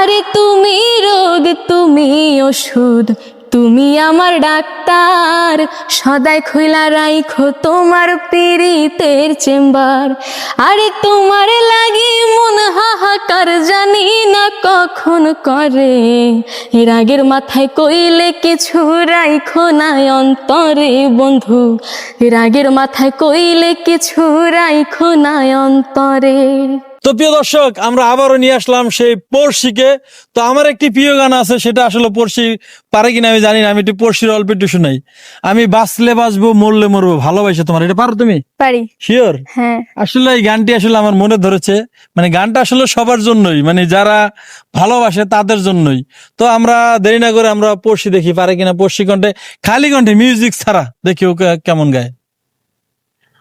আরে তুমি রোগ তুমি ওষুধ, তুমি আমার ডাক্তার। সদাই খুইলা রাইখো তোমার পীড়িতের চেম্বার। আরে তোমার লাগি মন হাহাকার জানি না কখন করে। রাগের মাথায় কইলে কিছু রাইখো না অন্তরে বন্ধু। রাগের মাথায় কইলে কিছু রাইখো না অন্তরে। তো প্রিয় দর্শক আমরা আবারও নিয়ে আসলাম সেই পড়শিকে। তো আমার একটি প্রিয় গান আছে সেটা আসলে পড়শি পারে কিনা আমি জানি না আমি একটু পড়শির অল্প একটু শুনাই। আমি বাঁচলে বাঁচবো মরলে মরবো ভালোবাসে তোমার এটা পারো তুমি? পারি। শিওর হ্যাঁ। আসলে এই গানটি আসলে আমার মনে ধরেছে মানে গানটা আসলে সবার জন্যই মানে যারা ভালোবাসে তাদের জন্যই। তো আমরা দেরি না করে আমরা পড়শি দেখি পারে কিনা পড়শি কণ্ঠে খালি কণ্ঠে মিউজিক ছাড়া দেখি ও কেমন গায়।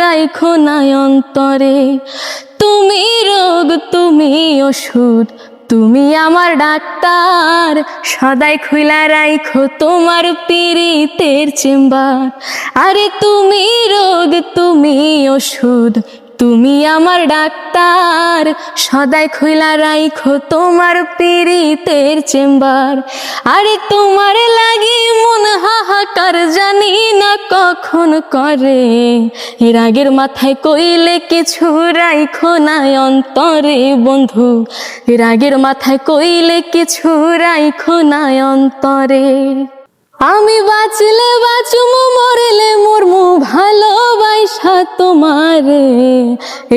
রাইখো না অন্তরে। তুমি রোগ, তুমি ওষুধ, তুমি আমার ডাক্তার। সদাই খুইলা রাইখো তোমার পীড়িতের চেম্বার। আরে তুমি রোগ, তুমি ওষুধ, তুমি আমার ডাক্তার। সদাই খুইলা রাইখো তোমার পীড়িতের চেম্বার। আরে তোমার লাগি মন হাহাকার জানি না কখন করে? রাগের মাথায় কইলে কিছু রাইখো না অন্তরে, বন্ধু। রাগের মাথায় কইলে কিছু রাইখো না অন্তরে। আমি বাঁচলে বাঁচুম, মরলে মরমু ভালোবাসা তোমারে।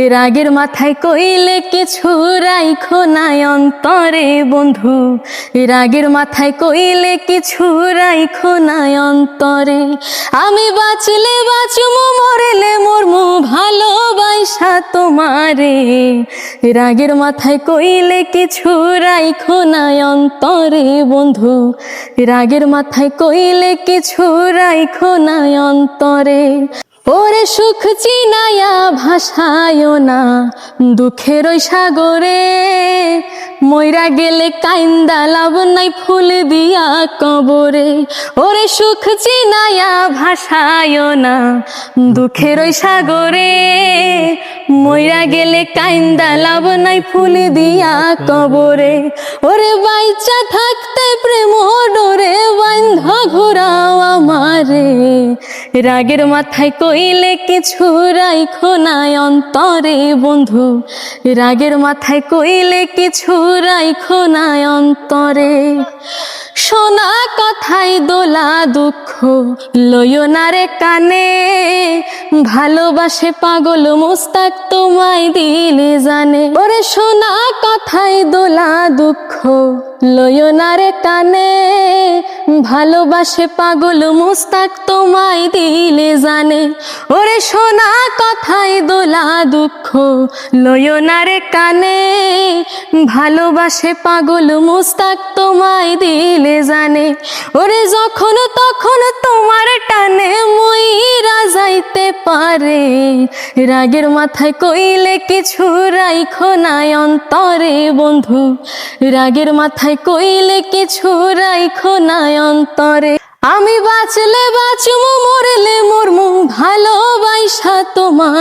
রাগের মাথায় কইলে কিছু রাইখো না অন্তরে বন্ধু। রাগের মাথায় কইলে কিছু রাইখো না অন্তরে। আমি বাঁচলে বাঁচমু, মরলে মরমু, ভালোবাসা তোমারে। রাগের মাথায় কইলে কিছু রাইখো না অন্তরে বন্ধু। রাগের মাথায় কইলে কিছু রাইখো না অন্তরে। ওরে সুখ চিনায়া ভাসায় না, দুঃখের ওই সাগরে। ময়রা গেলে কাইন্দা লাভ নাই ফুল দিয়া কবরে। ওরে সুখ চিনায়া ভাসায় না, দুঃখের ওই সাগরে। ময়রা গেলে কাইন্দা লাভ নাই ফুল দিয়া কবরে। ওরে বাইচা থাকতে প্রেম ডোরে, বান্ধ ঘোরাও আমারে। রাগের মাথায় কইলে কিছু রাইখো না অন্তরে, বন্ধু। রাগের মাথায় কইলে কিছু রাইখো না অন্তরে। শোনা কথাই দোলা দুঃখ, লইও না রে কানে। ভালোবাসে পাগল মোস্তাক তোমায় দিলে জানে। ওরে শোনা কথাই দোলা দুঃখ লইও না রে কানে ভালোবাসে পাগল মোস্তাক তোমায় দিলে জানে। ওরে শোনা কথাই দোলা দুঃখ, লয়নারে কানে ভালোবাসে পাগল মোস্তাক তোমায় দিলে জানে। ওরে যখন তখন তোমার টানে মইরা যাইতে পারে। রাগের মাথায় কইলে কিছু রাইখো না অন্তরে, বন্ধু। রাগের মাথায় কইলে কিছু রাইখো না অন্তরে। আমি বাঁচলে বাঁচমু মরলে মরমু ভালোবাসা তোমারে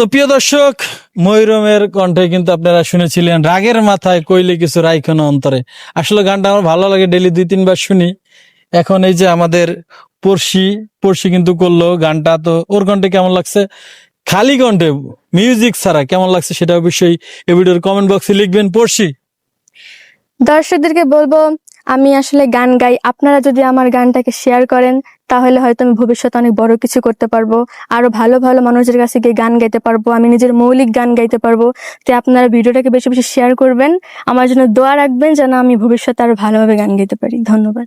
তো প্রিয় দর্শক, ময়ূরমের কণ্ঠে কিন্তু আপনারা শুনেছিলেন রাগের মাথায় কইলে কিছু রাইখনো অন্তরে। আসলে গানটা আমার ভালো লাগে ডেলি দুই তিনবার শুনি। এখন এই যে আমাদের পড়শি পড়শি কিন্তু করল, গানটা তো ওর কণ্ঠে কেমন লাগছে? খালি কণ্ঠে মিউজিক ছাড়া কেমন লাগছে সেটা অবশ্যই এই ভিডিওর কমেন্ট বক্সে লিখবেন। পড়শি। দর্শকদেরকে বলব আমি আসলে গান গাই। আপনারা যদি আমার গানটাকে শেয়ার করেন, তাহলে হয়তো আমি ভবিষ্যতে অনেক বড় কিছু করতে পারব। আরও ভালো ভালো মানুষের কাছে গিয়ে গান গাইতে পারব। আমি নিজের মৌলিক গান গাইতে পারব। তাই আপনারা ভিডিওটাকে বেশি বেশি শেয়ার করবেন। আমার জন্য দোয়া রাখবেন যেন আমি ভবিষ্যতে আরও ভালোভাবে গান গাইতে পারি। ধন্যবাদ।